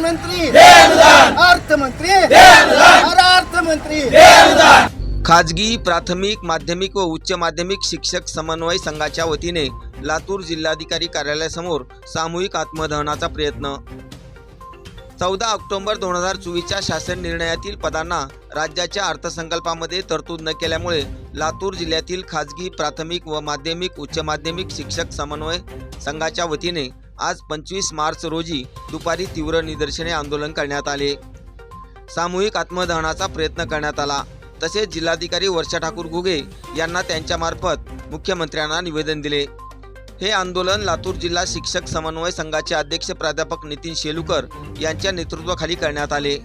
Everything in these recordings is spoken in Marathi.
मंत्री शिक्षण मंत्री अर्थमंत्री। अर्थमंत्री। खाजगी प्राथमिक माध्यमिक व उच्च माध्यमिक शिक्षक समन्वय संघाच्या वतीने लातूर जिल्हाधिकारी कार्यालयासमोर सामूहिक आत्मदहनाचा प्रयत्न. चौदा ऑक्टोबर दोन हजार चोवीसच्या शासन निर्णयातील पदांना राज्याच्या अर्थसंकल्पामध्ये तरतूद न केल्यामुळे लातूर जिल्ह्यातील खाजगी प्राथमिक व माध्यमिक उच्च माध्यमिक शिक्षक समन्वय संघाच्या वतीने आज पंचवीस मार्च रोजी दुपारी तीव्र निदर्शने आंदोलन करण्यात आले. सामूहिक आत्मदहनाचा प्रयत्न करण्यात आला. तसेच जिल्हाधिकारी वर्षा ठाकूर घुगे यांना त्यांच्यामार्फत मुख्यमंत्र्यांना निवेदन दिले. हे आंदोलन लातूर जिल्हा शिक्षक समन्वय संघाचे अध्यक्ष प्राध्यापक नितीन शेलुकर यांच्या नेतृत्वाखाली करण्यात आले.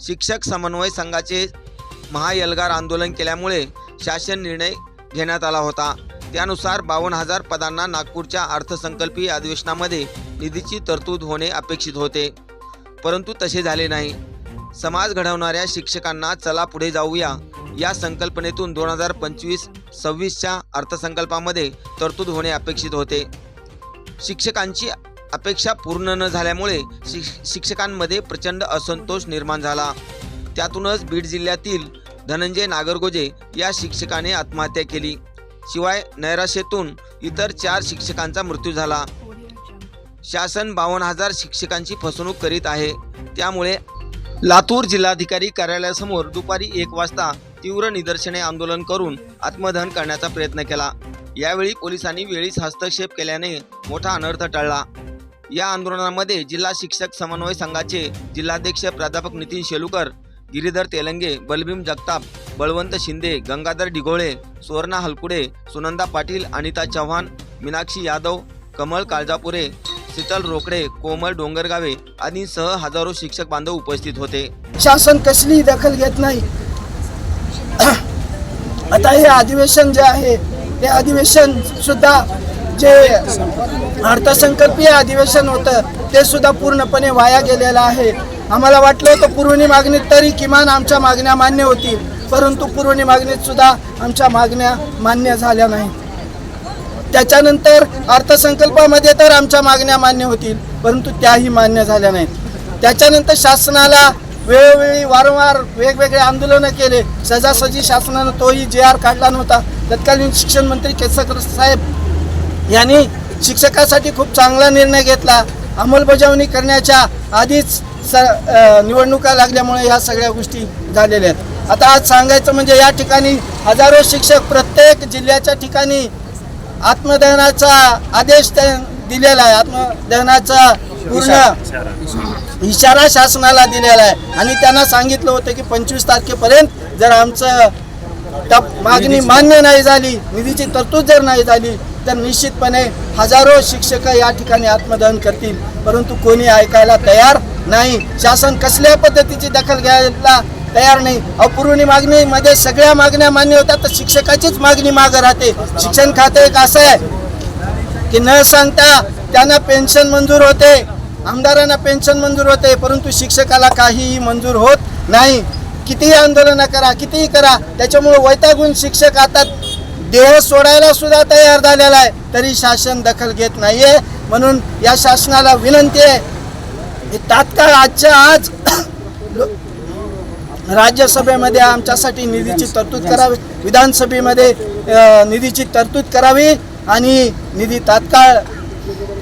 शिक्षक समन्वय संघाचे महायलगार आंदोलन केल्यामुळे शासन निर्णय घेण्यात आला होता. त्यानुसार बावन्न हजार पदांना नागपूरच्या अर्थसंकल्पीय अधिवेशनामध्ये निधीची तरतूद होणे अपेक्षित होते. परंतु तसे झाले नाही. समाज घडवणाऱ्या शिक्षकांना चला पुढे जाऊया. या संकल्पनेतून दोन हजार पंचवीस सव्वीसच्या अर्थसंकल्पामध्ये तरतूद होणे अपेक्षित होते. शिक्षकांची अपेक्षा पूर्ण न झाल्यामुळे शिक शिक्षकांमध्ये प्रचंड असंतोष निर्माण झाला. त्यातूनच बीड जिल्ह्यातील धनंजय नागरगोजे या शिक्षकाने आत्महत्या केली. शिवाय नैराश्येतून इतर चार शिक्षकांचा मृत्यू झाला. शासन बावन्न हजार शिक्षकांची फसवणूक करीत आहे. त्यामुळे लातूर जिल्हाधिकारी कार्यालयासमोर दुपारी एक वाजता तीव्र निदर्शने आंदोलन करून आत्मदहन करण्याचा प्रयत्न केला. यावेळी पोलिसांनी वेळीच हस्तक्षेप केल्याने मोठा अनर्थ टळला. या आंदोलनामध्ये जिल्हा शिक्षक समन्वय संघाचे जिल्हाध्यक्ष प्राध्यापक नितीन शेलुकर गिरीधर तेलंगे बलभीम जगताप बळवंत शिंदे गंगाधर डिगोळे सुवर्णा हलकुडे सुनंदा पाटील अनिता चव्हाण मीनाक्षी यादव कमळ काळजापुरे शीतल रोकडे कोमल डोंगरगावे आदींसह हजारो शिक्षक बांधव उपस्थित होते. शासन कसलीही दखल घेत नाही. आता हे अधिवेशन जे आहे हे अधिवेशन सुद्धा जे अर्थसंकल्पीय अधिवेशन होतं ते सुद्धा पूर्णपणे वाया गेलेलं आहे. आम्हाला वाटलं होतं पुरवणी मागणीत तरी किमान आमच्या मागण्या मान्य होतील परंतु पुरवणी मागणीत सुद्धा आमच्या मागण्या मान्य झाल्या नाही त्याच्यानंतर अर्थसंकल्पामध्ये तर आमच्या मागण्या मान्य होतील परंतु त्याही मान्य झाल्या नाहीत. त्याच्यानंतर शासनाला वेळोवेळी वारंवार वेगवेगळे आंदोलनं केले. सजासजी शासनानं तोही जे आर काढला नव्हता. तत्कालीन शिक्षण मंत्री केसकर साहेब यांनी शिक्षकासाठी खूप चांगला निर्णय घेतला. अंमलबजावणी करण्याच्या आधीच स निवडणुका लागल्यामुळे ह्या सगळ्या गोष्टी झालेल्या आहेत. आता आज सांगायचं म्हणजे या ठिकाणी हजारो शिक्षक प्रत्येक जिल्ह्याच्या ठिकाणी आत्मदहनाचा आदेश दिलेला आहे. आत्मदहनाचा पूर्ण इशारा शासनाला दिलेला आहे. आणि त्यांना सांगितलं होतं की पंचवीस तारखेपर्यंत जर आमचं टप मागणी मान्य नाही झाली निधीची तरतूद जर नाही झाली तर निश्चितपणे हजारो शिक्षक या ठिकाणी आत्मदहन करतील. परंतु कोणी ऐकायला तयार नाही शासन कसल्या पद्धतीची दखल घ्यायला तयार नाही. अपुरवणी मागणीमध्ये सगळ्या मागण्या मान्य होतात तर शिक्षकाचीच मागणी मागं राहते. शिक्षण खाते एक असं आहे की न सांगता त्यांना पेन्शन मंजूर होते. आमदारांना पेन्शन मंजूर होते परंतु शिक्षकाला काहीही मंजूर होत नाही. कितीही आंदोलनं करा कितीही करा त्याच्यामुळे वैतागून शिक्षक आता देह सोडायला सुद्धा तयार झालेला आहे. तरी शासन दखल घेत नाहीये. म्हणून या शासनाला विनंती आहे तात्काळ आजच्या आज राज्यसभेमध्ये आमच्यासाठी निधीची तरतूद करावी विधानसभेमध्ये निधीची तरतूद करावी आणि निधी तात्काळ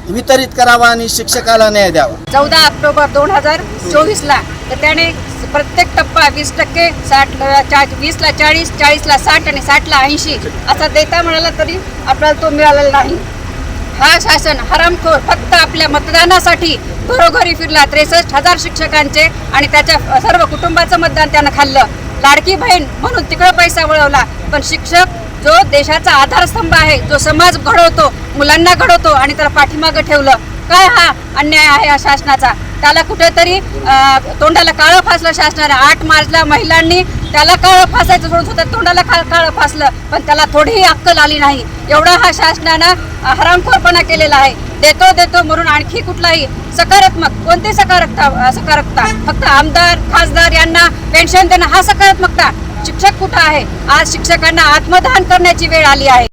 वितरित करावा आणि शिक्षकाला न्याय द्यावा. चौदा ऑक्टोबर दोन हजार चोवीसला तर त्याने प्रत्येक टप्पा वीस टक्के साठ चा वीसला चाळीस चाळीसला साठ आणि साठला ऐंशी असा देता म्हणाला तरी आपल्याला तो मिळालेला नाही. हा शासन हरामखोर फक्त आपल्या मतदानासाठी घरोघरी फिरला. त्रेसष्ट हजार शिक्षकांचे आणि त्याच्या सर्व कुटुंबाचं मतदान त्यानं खाल्लं. लाडकी बहीण म्हणून तिकडं पैसा वळवला. पण शिक्षक जो देशाचा आधारस्तंभ आहे जो समाज घडवतो मुलांना घडवतो आणि त्याला पाठीमागं ठेवलं. काय हा अन्याय आहे या शासनाचा? त्याला कुठेतरी तोंडाला काळं फासलं शासनाने. आठ मार्चला महिलांनी त्याला काळं फासायचं सोडून सुद्धा तोंडाला काळ काळं फासलं. पण त्याला थोडीही अक्कल आली नाही. एवढा हा शासनानं हरामखोरपणा केलेला आहे. देतो देतो म्हणून आणखी कुठलाही सकारात्मक कोणती सकारात्मकता सकारात्मकता? फक्त आमदार खासदार यांना पेन्शन देणं हा सकारात्मकता. शिक्षक कुठं आहे? आज शिक्षकांना आत्मदहन करण्याची वेळ आली आहे.